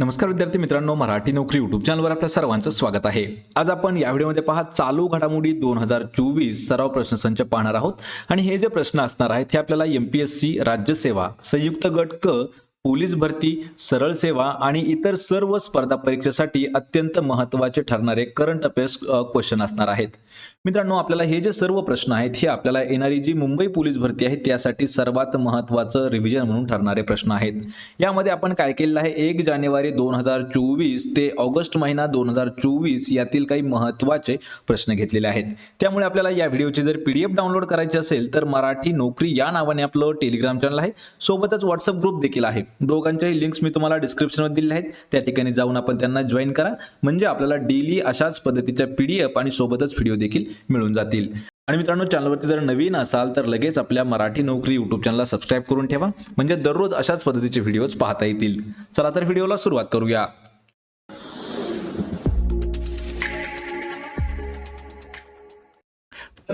नमस्कार विद्यार्थी मित्रांनो मराठी नोकरी युट्यूब चॅनलवर आपल्या सर्वांचं स्वागत आहे. आज आपण या व्हिडिओमध्ये पहा चालू घडामोडी दोन हजार चोवीस सराव प्रश्नसंच पाहणार आहोत. आणि हे जे प्रश्न असणार आहेत हे आपल्याला एम पी एस सी राज्यसेवा संयुक्त गट क पोलीस भरती सरळ सेवा आणि इतर सर्व स्पर्धा परीक्षेसाठी अत्यंत महत्त्वाचे ठरणारे करंट अफेअर्स क्वेश्चन असणार आहेत. मित्रांनो आपल्याला हे जे सर्व प्रश्न आहेत हे आपल्याला येणारी जी मुंबई पोलीस भरती आहे त्यासाठी सर्वात महत्त्वाचं रिव्हिजन म्हणून ठरणारे प्रश्न आहेत. यामध्ये आपण काय केलेलं आहे? एक जानेवारी दोन हजार चोवीस ते ऑगस्ट महिना दोन हजार चोवीस यातील काही महत्त्वाचे प्रश्न घेतलेले आहेत. त्यामुळे आपल्याला या व्हिडिओची जर पी डी एफ डाउनलोड करायची असेल तर मराठी नोकरी या नावाने आपलं टेलिग्राम चॅनल आहे. सोबतच व्हॉट्सअप ग्रुप देखील आहे. दोघांच्याही लिंक्स मी तुम्हाला डिस्क्रिप्शनमध्ये दिलेल्या आहेत. त्या ठिकाणी जाऊन आपण त्यांना जॉईन करा. म्हणजे आपल्याला डेली अशाच पद्धतीच्या पी डी एफ आणि सोबतच व्हिडिओ देखील मिळून जातील. आणि मित्रांनो चॅनलवरती जर नवीन असाल तर लगेच आपल्या मराठी नोकरी यूट्यूब चॅनलला सबस्क्राईब करून ठेवा. म्हणजे दररोज अशाच पद्धतीचे व्हिडिओज पाहता येतील. चला तर व्हिडिओला सुरुवात करूया.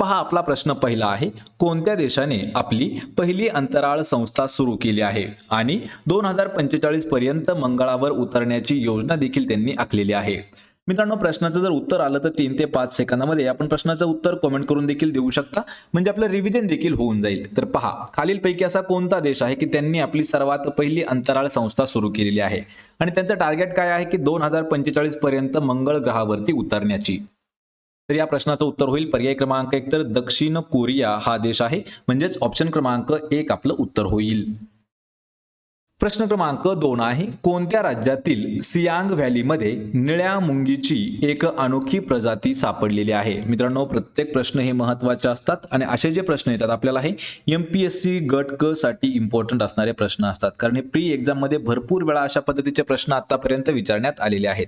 पहा आपला प्रश्न पहिला आहे कोणत्या देशाने आपली पहिली अंतराळ संस्था सुरू केली आहे? आणि दोन हजार पंचेचाळीस पर्यंत मंगळावर उतरण्याची योजना देखील त्यांनी आखलेली आहे. मित्रांनो प्रश्नाचं जर उत्तर आलं तर तीन ते पाच सेकंदामध्ये आपण प्रश्नाचं उत्तर कमेंट करून देखील देऊ शकता. म्हणजे आपलं रिव्हिजन देखील होऊन जाईल. तर पहा खालीलपैकी असा कोणता देश आहे की त्यांनी आपली सर्वात पहिली अंतराळ संस्था सुरू केलेली आहे? आणि त्यांचं टार्गेट काय आहे की दोन हजार पंचेचाळीस पर्यंत मंगळ ग्रहावरती उतरण्याची? तर या प्रश्नाचं उत्तर होईल. पर्याय क्रमांक एक तर दक्षिण कोरिया हा देश आहे. म्हणजेच ऑप्शन क्रमांक एक आपलं उत्तर होईल. प्रश्न क्रमांक दोन आहे कोणत्या राज्यातील सियांग व्हॅलीमध्ये निळ्या मुंगीची एक अनोखी प्रजाती सापडलेली आहे? मित्रांनो प्रत्येक प्रश्न हे महत्त्वाचे असतात आणि असे जे प्रश्न येतात आपल्याला हे एम पी एस सी गट क साठी इम्पॉर्टंट असणारे प्रश्न असतात. कारण हे प्री एक्झाममध्ये भरपूर वेळा अशा पद्धतीचे प्रश्न आतापर्यंत विचारण्यात आलेले आहेत.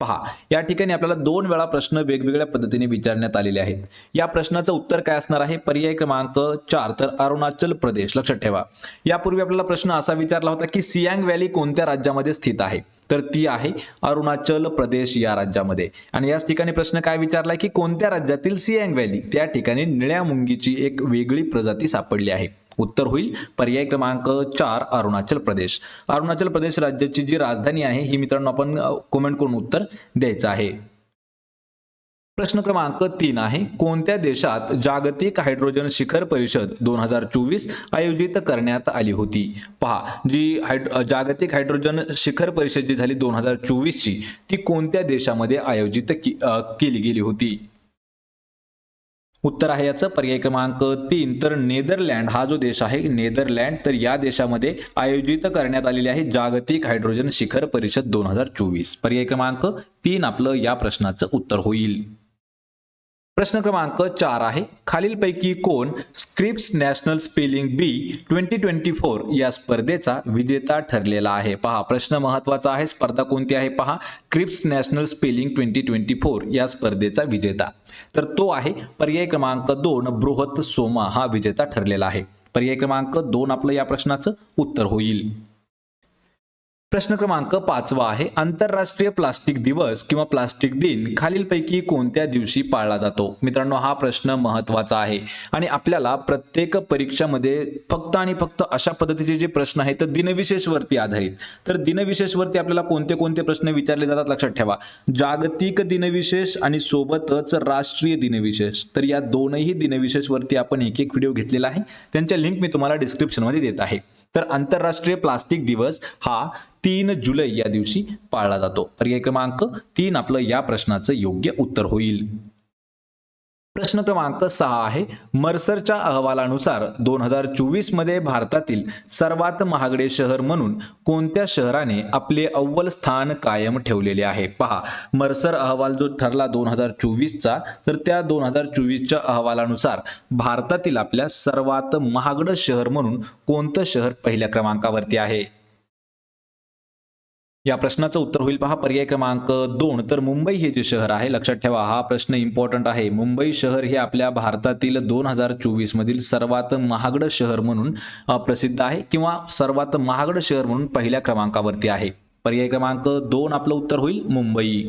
पहा या ठिकाणी आपल्याला दोन वेळा प्रश्न वेगवेगळ्या पद्धतीने विचारण्यात आलेले आहेत. या प्रश्नाचं उत्तर काय असणार आहे? पर्याय क्रमांक चार. तर अरुणाचल प्रदेश. लक्षात ठेवा. यापूर्वी आपल्याला प्रश्न असा विचारला होता की सियांग व्हॅली कोणत्या राज्यामध्ये स्थित आहे? तर ती आहे अरुणाचल प्रदेश या राज्यामध्ये. आणि याच ठिकाणी प्रश्न काय विचारलाय की कोणत्या राज्यातील सियांग व्हॅली? त्या ठिकाणी निळ्या मुंगीची एक वेगळी प्रजाती सापडली आहे. उत्तर होईल. पर्याय क्रमांक चार अरुणाचल प्रदेश. अरुणाचल प्रदेश राज्याची जी राजधानी आहे ही मित्रांनो आपण कमेंट करून उत्तर द्यायचं आहे. प्रश्न क्रमांक तीन आहे. कोणत्या देशात जागतिक हायड्रोजन शिखर परिषद दोन हजार चोवीस आयोजित करण्यात आली होती? पहा जी हायड जागतिक हायड्रोजन शिखर परिषद जी झाली दोन हजार चोवीसची ती कोणत्या देशामध्ये आयोजित की- केली गेली होती? उत्तर आहे याचं. पर्याय क्रमांक तीन. तर नेदरलँड हा जो देश आहे नेदरलँड तर या देशामध्ये आयोजित करण्यात आलेली आहे जागतिक हायड्रोजन शिखर परिषद दोन हजार चोवीस. पर्याय क्रमांक तीन आपलं या प्रश्नाचं उत्तर होईल. प्रश्न क्रमांक चार आहे. खालीलपैकी कोण Scripps national spelling bee twenty twenty four या स्पर्धेचा विजेता ठरलेला आहे? पहा प्रश्न महत्त्वाचा आहे. स्पर्धा कोणती आहे? पहा Scripps national spelling twenty twenty four या स्पर्धेचा विजेता. तर तो आहे पर्याय क्रमांक दोन बृहत सोमा. हा विजेता ठरलेला आहे. पर्याय क्रमांक दोन आपलं या प्रश्नाचं उत्तर होईल. प्रश्न क्रमांक पाचवा आहे. आंतरराष्ट्रीय प्लास्टिक दिवस किंवा प्लास्टिक दिन खालीलपैकी कोणत्या दिवशी पाळला जातो? मित्रांनो हा प्रश्न महत्त्वाचा आहे. आणि आपल्याला प्रत्येक परीक्षामध्ये फक्त आणि फक्त अशा पद्धतीचे जे प्रश्न आहेत तर दिनविशेषवरती आधारित. तर दिनविशेषवरती आपल्याला कोणते कोणते प्रश्न विचारले जातात लक्षात ठेवा. जागतिक दिनविशेष आणि सोबतच राष्ट्रीय दिनविशेष. तर या दोनही दिनविशेषवरती आपण एक एक व्हिडिओ घेतलेला आहे. त्यांच्या लिंक मी तुम्हाला डिस्क्रिप्शनमध्ये देत आहे. तर आंतरराष्ट्रीय प्लास्टिक दिवस हा तीन जुलै या दिवशी पाळला जातो. पर्याय क्रमांक तीन आपलं या प्रश्नाचं योग्य उत्तर होईल. प्रश्न क्रमांक सहा आहे. मर्सरच्या अहवालानुसार दोन हजार चोवीसमध्ये भारतातील सर्वात महागडे शहर म्हणून कोणत्या शहराने आपले अव्वल स्थान कायम ठेवलेले आहे? पहा मर्सर अहवाल जो ठरला दोन हजार चोवीसचा तर त्या दोन हजार चोवीसच्या अहवालानुसार भारतातील आपल्या सर्वात महागडं शहर म्हणून कोणतं शहर पहिल्या क्रमांकावरती आहे? या प्रश्नाचं उत्तर होईल पहा. पर्याय क्रमांक दोन. तर मुंबई हे जे शहर आहे लक्षात ठेवा हा प्रश्न इम्पॉर्टंट आहे. मुंबई शहर हे आपल्या भारतातील दोन हजार चोवीस मधील सर्वात महागडं शहर म्हणून प्रसिद्ध आहे किंवा सर्वात महागडं शहर म्हणून पहिल्या क्रमांकावरती आहे. पर्याय क्रमांक दोन आपलं उत्तर होईल मुंबई.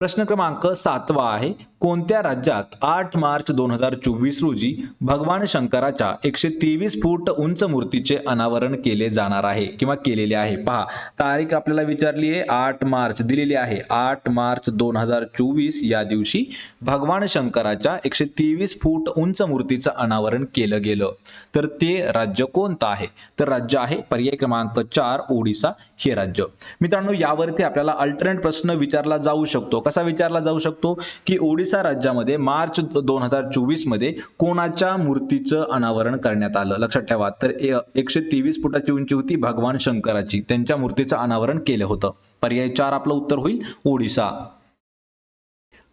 प्रश्न क्रमांक सातवा आहे कोणत्या राज्यात आठ मार्च दोन हजार चोवीस रोजी भगवान शंकराच्या एकशे तेवीस फूट उंच मूर्तीचे अनावरण केले जाणार आहे किंवा केलेले आहे? पहा तारीख आपल्याला विचारली आहे आठ मार्च दिलेली आहे. आठ मार्च दोन हजार चोवीस या दिवशी भगवान शंकराच्या एकशे तेवीस फूट उंच मूर्तीचं अनावरण केलं गेलं. तर ते राज्य कोणतं आहे? तर राज्य आहे पर्याय क्रमांक चार ओडिसा हे राज्य. मित्रांनो यावरती आपल्याला अल्टरनेट प्रश्न विचारला जाऊ शकतो. कसा विचारला जाऊ शकतो की ओडिसा राज्यामध्ये मार्च दोन हजार चोवीसमध्ये कोणाच्या मूर्तीचं अनावरण करण्यात आलं? लक्षात ठेवा. तर एकशे तेवीस फुटाची उंची होती भगवान शंकराची. त्यांच्या मूर्तीचं अनावरण केलं होतं. पर्याय चार आपलं उत्तर होईल. ओडिसा.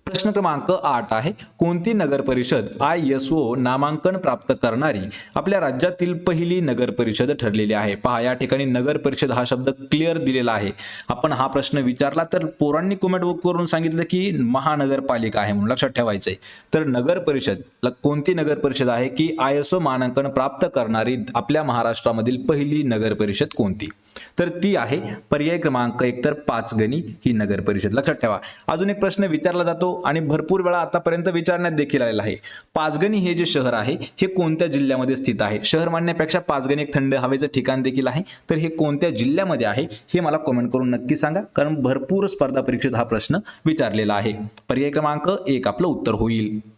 प्रश्न क्रमांक आठ आहे. कोणती नगर परिषद आय एस ओ नामांकन प्राप्त करणारी आपल्या राज्यातील पहिली नगर परिषद ठरलेली आहे? पहा या ठिकाणी नगर परिषद हा शब्द क्लिअर दिलेला आहे. आपण हा प्रश्न विचारला तर पोरांनी कमेंट करून सांगितलं की महानगरपालिका आहे म्हणून लक्षात ठेवायचं आहे तर नगर परिषद ल- कोणती नगर परिषद आहे की आय एस ओ मानांकन प्राप्त करणारी आपल्या महाराष्ट्रामधील पहिली नगर परिषद कोणती? तर ती आहे पर्याय क्रमांक एकतर पाचगणी ही नगर परिषद. लक्षात ठेवा. अजून एक प्रश्न विचारला जातो आणि भरपूर वेळा आतापर्यंत विचारण्यात देखील आलेला आहे. पाचगणी हे जे शहर आहे हे कोणत्या जिल्ह्यामध्ये स्थित आहे? शहर मानण्यापेक्षा पाचगणी एक थंड हवेचं ठिकाण देखील आहे. तर हे कोणत्या जिल्ह्यामध्ये आहे हे मला कमेंट करून नक्की सांगा. कारण भरपूर स्पर्धा परीक्षेत हा प्रश्न विचारलेला आहे. पर्याय क्रमांक एक आपलं उत्तर होईल.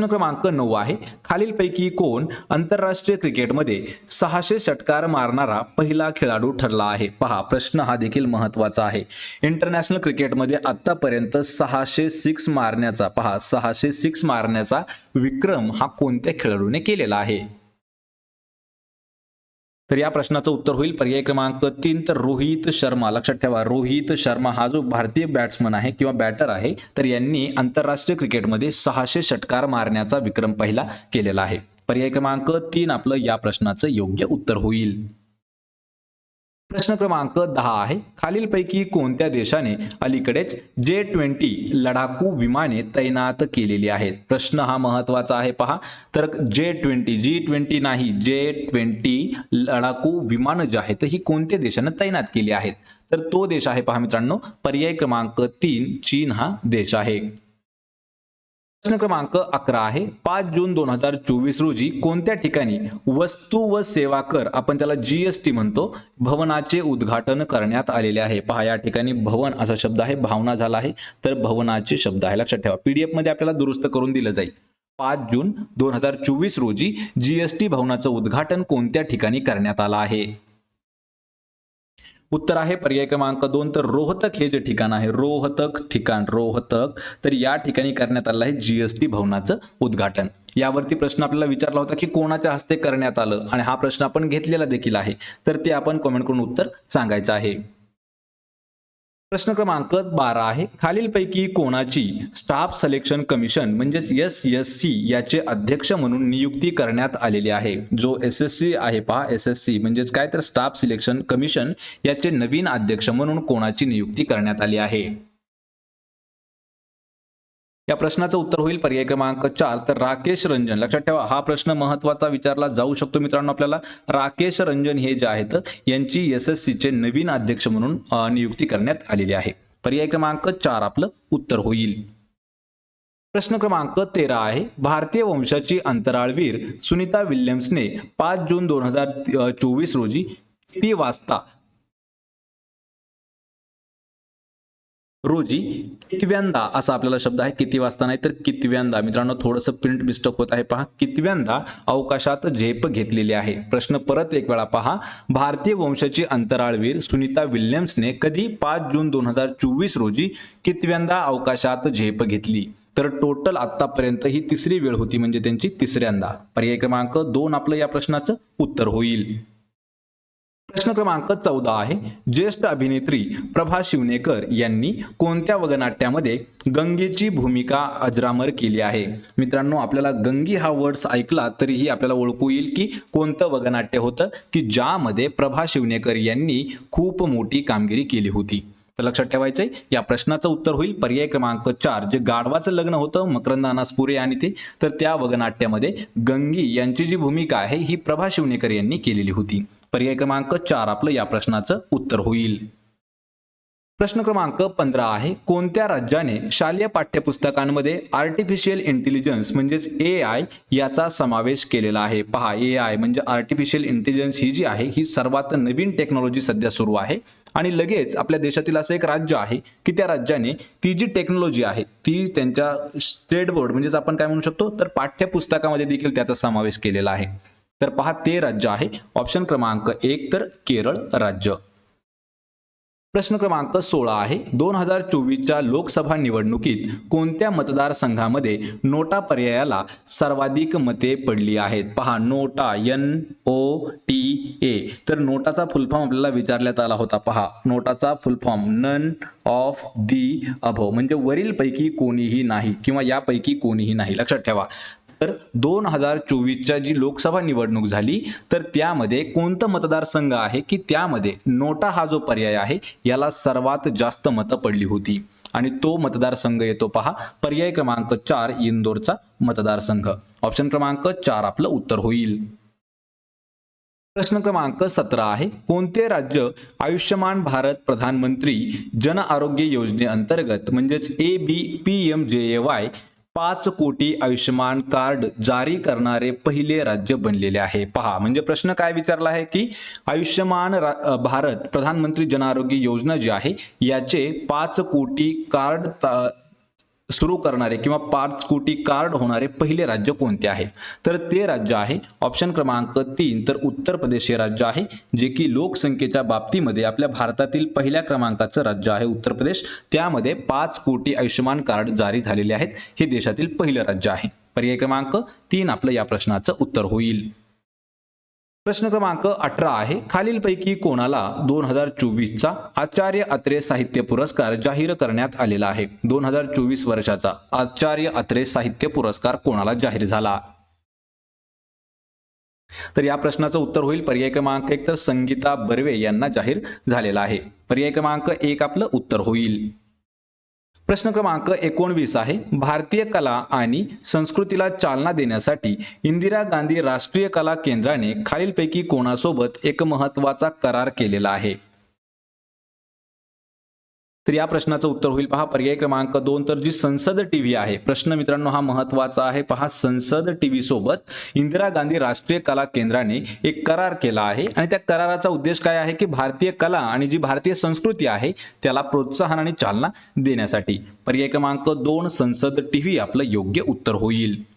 प्रश्न क्रमांक नऊ आहे. खालीलपैकी कोण आंतरराष्ट्रीय क्रिकेटमध्ये सहाशे षटकार मारणारा पहिला खेळाडू ठरला आहे? पहा प्रश्न हा देखील महत्त्वाचा आहे. इंटरनॅशनल क्रिकेटमध्ये आत्तापर्यंत सहाशे सिक्स मारण्याचा पहा सहाशे सिक्स मारण्याचा विक्रम हा कोणत्या खेळाडूने केलेला आहे? तर या प्रश्नाचं उत्तर होईल. पर्याय क्रमांक तीन तर रोहित शर्मा. लक्षात ठेवा रोहित शर्मा हा जो भारतीय बॅट्समन आहे किंवा बॅटर आहे तर यांनी आंतरराष्ट्रीय क्रिकेटमध्ये सहाशे षटकार मारण्याचा विक्रम पहिला केलेला आहे. पर्याय क्रमांक तीन आपलं या प्रश्नाचं योग्य उत्तर होईल. प्रश्न क्रमांक दहा आहे. खालीलपैकी कोणत्या देशाने अलीकडेच जे ट्वेंटी लढाकू विमाने तैनात केलेली आहेत? प्रश्न हा महत्त्वाचा आहे पहा. तर जे ट्वेंटी जी ट्वेंटी नाही जे ट्वेंटी लढाकू विमानं जे आहेत ही कोणत्या देशानं तैनात केली आहेत? तर तो देश आहे पहा मित्रांनो पर्याय क्रमांक तीन चीन हा देश आहे. प्रश्न क्रमांक अकरा आहे. पाच जून दोन हजार चोवीस रोजी कोणत्या ठिकाणी वस्तू व सेवा कर आपण त्याला जीएसटी म्हणतो भवनाचे उद्घाटन करण्यात आलेले आहे. पहा या ठिकाणी भवन असा शब्द आहे भावना झाला आहे. तर भवनाचे शब्द आहे लक्षात ठेवा. पीडीएफमध्ये आपल्याला दुरुस्त करून दिलं जाईल. पाच जून दोन हजार चोवीस रोजी जीएसटी भवनाचं उद्घाटन कोणत्या ठिकाणी करण्यात आलं आहे? उत्तर आहे पर्याय क्रमांक दोन तर रोहतक हे जे ठिकाण आहे रोहतक ठिकाण रोहतक. तर या ठिकाणी करण्यात आलं आहे जीएसटी भवनाचं उद्घाटन. यावरती प्रश्न आपल्याला विचारला होता की कोणाच्या हस्ते करण्यात आलं? आणि हा प्रश्न आपण घेतलेला देखील आहे. तर ते आपण कमेंट करून उत्तर सांगायचं आहे. प्रश्न क्रमांक बारा आहे. खालीलपैकी कोणाची स्टाफ सिलेक्शन कमिशन म्हणजेच एस एस सी याचे अध्यक्ष म्हणून नियुक्ती करण्यात आलेली आहे? जो एस एस सी आहे पहा एस एस सी म्हणजेच काय? तर स्टाफ सिलेक्शन कमिशन याचे नवीन अध्यक्ष म्हणून कोणाची नियुक्ती करण्यात आली आहे? या प्रश्नाचं उत्तर होईल पर्याय क्रमांक चार. तर राकेश रंजन लक्षात ठेवा हा प्रश्न महत्त्वाचा विचारला जाऊ शकतो मित्रांनो आपल्याला. राकेश रंजन हे जे आहेत यांची एस एस चे नवीन अध्यक्ष म्हणून नियुक्ती करण्यात आलेली आहे. पर्याय क्रमांक चार आपलं उत्तर होईल. प्रश्न क्रमांक तेरा आहे. भारतीय वंशाची अंतराळवीर सुनीता विल्यम्सने पाच जून दोन हजार चोवीस रोजी किती वाजता रोजी कितव्यांदा असा आपल्याला शब्द आहे? किती वाजता नाही तर कितव्यांदा? मित्रांनो थोडंसं प्रिंट मिस्टेक होत आहे. पहा कितव्यांदा अवकाशात झेप घेतलेली आहे? प्रश्न परत एक वेळा पहा. भारतीय वंशाची अंतराळवीर सुनीता विल्यम्सने कधी पाच जून दोन हजार चोवीस रोजी कितव्यांदा अवकाशात झेप घेतली? तर टोटल आतापर्यंत ही तिसरी वेळ होती म्हणजे त्यांची तिसऱ्यांदा. पर्याय क्रमांक दोन आपलं या प्रश्नाचं उत्तर होईल. प्रश्न क्रमांक चौदा आहे. ज्येष्ठ अभिनेत्री प्रभा शिवनेकर यांनी कोणत्या वगनाट्यामध्ये गंगेची भूमिका अजरामर केली आहे? मित्रांनो आपल्याला गंगी हा वर्ड्स ऐकला तरीही आपल्याला ओळखू येईल की कोणतं वगनाट्य होतं की ज्यामध्ये प्रभा शिवनेकर यांनी खूप मोठी कामगिरी केली होती. तर लक्षात ठेवायचंय या प्रश्नाचं उत्तर होईल. पर्याय क्रमांक चार जे गाढवाचं लग्न होतं मकरंद अनासपुरे आणि ते तर त्या वगनाट्यामध्ये गंगी यांची जी भूमिका आहे ही प्रभा शिवनेकर यांनी केलेली होती. पर्याय क्रमांक चार आपलं या प्रश्नाचं उत्तर होईल. प्रश्न क्रमांक पंधरा आहे कोणत्या राज्याने शालेय पाठ्यपुस्तकांमध्ये आर्टिफिशियल इंटेलिजन्स म्हणजेच ए आय याचा समावेश केलेला आहे? पहा ए आय म्हणजे आर्टिफिशियल इंटेलिजन्स ही जी आहे ही सर्वात नवीन टेक्नॉलॉजी सध्या सुरू आहे. आणि लगेच आपल्या देशातील असं एक राज्य आहे की त्या राज्याने ती जी टेक्नॉलॉजी आहे ती त्यांच्या स्टेट बोर्ड म्हणजेच आपण काय म्हणू शकतो? तर पाठ्यपुस्तकामध्ये देखील त्याचा समावेश केलेला आहे. तर पहा ते राज्य आहे. ऑप्शन क्रमांक एक तर केरळ राज्य. प्रश्न क्रमांक सोळा आहे. दोन हजार चोवीसच्या लोकसभा निवडणुकीत कोणत्या मतदारसंघामध्ये नोटा पर्यायाला सर्वाधिक मते पडली आहेत? पहा नोटा एन ओ टी ए तर नोटाचा फुलफॉर्म आपल्याला विचारण्यात आला होता. पहा नोटाचा full form none of the above म्हणजे वरीलपैकी कोणीही नाही किंवा यापैकी कोणीही नाही. लक्षात ठेवा. तर दोन हजार चोवीसच्या जी लोकसभा निवडणूक झाली तर त्यामध्ये कोणतं मतदारसंघ आहे की त्यामध्ये नोटा हा जो पर्याय आहे याला सर्वात जास्त मतं पडली होती. आणि तो मतदारसंघ येतो पहा पर्याय क्रमांक चार इंदोरचा मतदारसंघ. ऑप्शन क्रमांक चार आपलं उत्तर होईल. प्रश्न क्रमांक सतरा आहे कोणते राज्य आयुष्यमान भारत प्रधानमंत्री जन आरोग्य योजनेअंतर्गत म्हणजेच ए बी पी एम जे ए वाय पाच कोटी आयुष्यमान कार्ड जारी करणारे पहिले राज्य बनलेले आहे. पहा म्हणजे प्रश्न काय विचारला आहे की आयुष्यमान रा- भारत प्रधानमंत्री जन आरोग्य योजना जी आहे याचे पाच कोटी कार्ड सुरू करणारे किंवा पाच कोटी कार्ड होणारे पहिले राज्य कोणते आहे? तर ते राज्य आहे ऑप्शन क्रमांक तीन. तर उत्तर प्रदेश हे राज्य आहे जे की लोकसंख्येच्या बाबतीमध्ये आपल्या भारतातील पहिल्या क्रमांकाचं राज्य आहे उत्तर प्रदेश. त्यामध्ये पाच कोटी आयुष्यमान कार्ड जारी झालेले आहेत हे देशातील पहिलं राज्य आहे. पर्याय क्रमांक तीन आपलं या प्रश्नाचं उत्तर होईल. प्रश्न क्रमांक अठरा आहे. खालीलपैकी कोणाला दोन हजार चोवीसचा आचार्य अत्रे साहित्य पुरस्कार जाहीर करण्यात आलेला आहे? दोन हजार चोवीस वर्षाचा आचार्य अत्रे साहित्य पुरस्कार कोणाला जाहीर झाला? तर या प्रश्नाचं उत्तर होईल. पर्याय क्रमांक एक तर संगीता बर्वे यांना जाहीर झालेला आहे. पर्याय क्रमांक एक आपलं उत्तर होईल. प्रश्न क्रमांक एकोणवीस आहे. भारतीय कला आणि संस्कृतीला चालना देण्यासाठी इंदिरा गांधी राष्ट्रीय कला केंद्राने खालीलपैकी कोणासोबत एक महत्त्वाचा करार केलेला आहे? तर या प्रश्नाचं उत्तर होईल. पहा पर्याय क्रमांक दोन तर जी संसद टीव्ही आहे प्रश्न मित्रांनो हा महत्त्वाचा आहे. पहा संसद टीव्ही सोबत इंदिरा गांधी राष्ट्रीय कला केंद्राने एक करार केला आहे. आणि त्या कराराचा उद्देश काय आहे की भारतीय कला आणि जी भारतीय संस्कृती आहे त्याला प्रोत्साहन आणि चालना देण्यासाठी. पर्याय क्रमांक दोन संसद टीव्ही आपलं योग्य उत्तर होईल.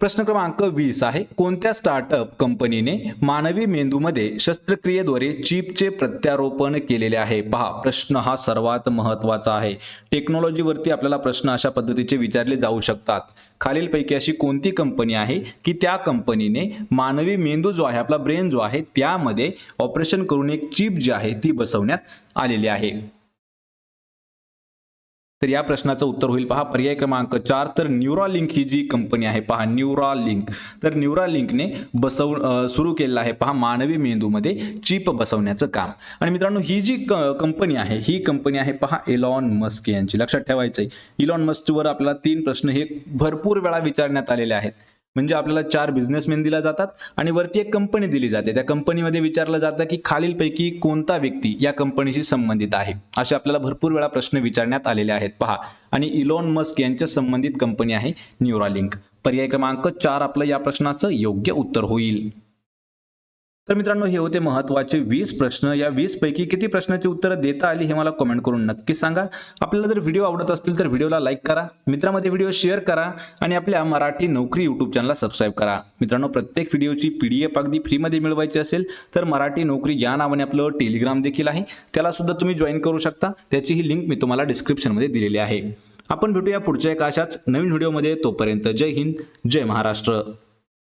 प्रश्न क्रमांक वीस आहे कोणत्या स्टार्टअप कंपनीने मानवी मेंदूमध्ये शस्त्रक्रियेद्वारे चिपचे प्रत्यारोपण केलेले आहे? पहा प्रश्न हा सर्वात महत्त्वाचा आहे. टेक्नॉलॉजीवरती आपल्याला प्रश्न अशा पद्धतीचे विचारले जाऊ शकतात. खालीलपैकी अशी कोणती कंपनी आहे की त्या कंपनीने मानवी मेंदू जो आहे आपला ब्रेन जो आहे त्यामध्ये ऑपरेशन करून एक चिप जी आहे ती बसवण्यात आलेली आहे. तर या प्रश्नाचं उत्तर होईल पहा. पर्याय क्रमांक चार तर न्यूरालिंक ही जी कंपनी आहे पहा न्यूरालिंक तर न्यूरालिंकने बसव सुरू केलेलं आहे पहा मानवी मेंदूमध्ये चिप बसवण्याचं काम. आणि मित्रांनो ही जी कंपनी आहे ही कंपनी आहे पहा एलॉन मस्क यांची. लक्षात ठेवायचं आहे इलॉन मस्कवर आपल्याला तीन प्रश्न हे भरपूर वेळा विचारण्यात आलेले आहेत. म्हणजे आपल्याला चार बिझनेसमॅन दिला जातात आणि वरती एक कंपनी दिली जाते. त्या कंपनीमध्ये विचारलं जातं की खालीलपैकी कोणता व्यक्ती या कंपनीशी संबंधित आहे? असे आपल्याला भरपूर वेळा प्रश्न विचारण्यात आलेले आहेत. पहा आणि इलॉन मस्क यांच्या संबंधित कंपनी आहे न्यूरालिंक पर्याय क्रमांक चार आपलं या प्रश्नाचं योग्य उत्तर होईल. तर मित्रांनो हे होते महत्त्वाचे वीस प्रश्न. या वीस पैकी किती प्रश्नाची उत्तरं देता आली हे मला कमेंट करून नक्की सांगा. आपल्याला जर व्हिडिओ आवडत असतील तर व्हिडिओला लाईक करा मित्रामध्ये व्हिडिओ शेअर करा आणि आपल्या मराठी नोकरी यूट्यूब चॅनलला सबस्क्राईब करा. मित्रांनो प्रत्येक व्हिडिओची पी डी एफ अगदी फ्रीमध्ये मिळवायची असेल तर मराठी नोकरी या नावाने आपलं टेलिग्राम देखील आहे. त्याला सुद्धा तुम्ही जॉईन करू शकता. त्याची ही लिंक मी तुम्हाला डिस्क्रिप्शनमध्ये दिलेली आहे. आपण भेटूया पुढच्या एका अशाच नवीन व्हिडिओमध्ये तोपर्यंत जय हिंद जय महाराष्ट्र.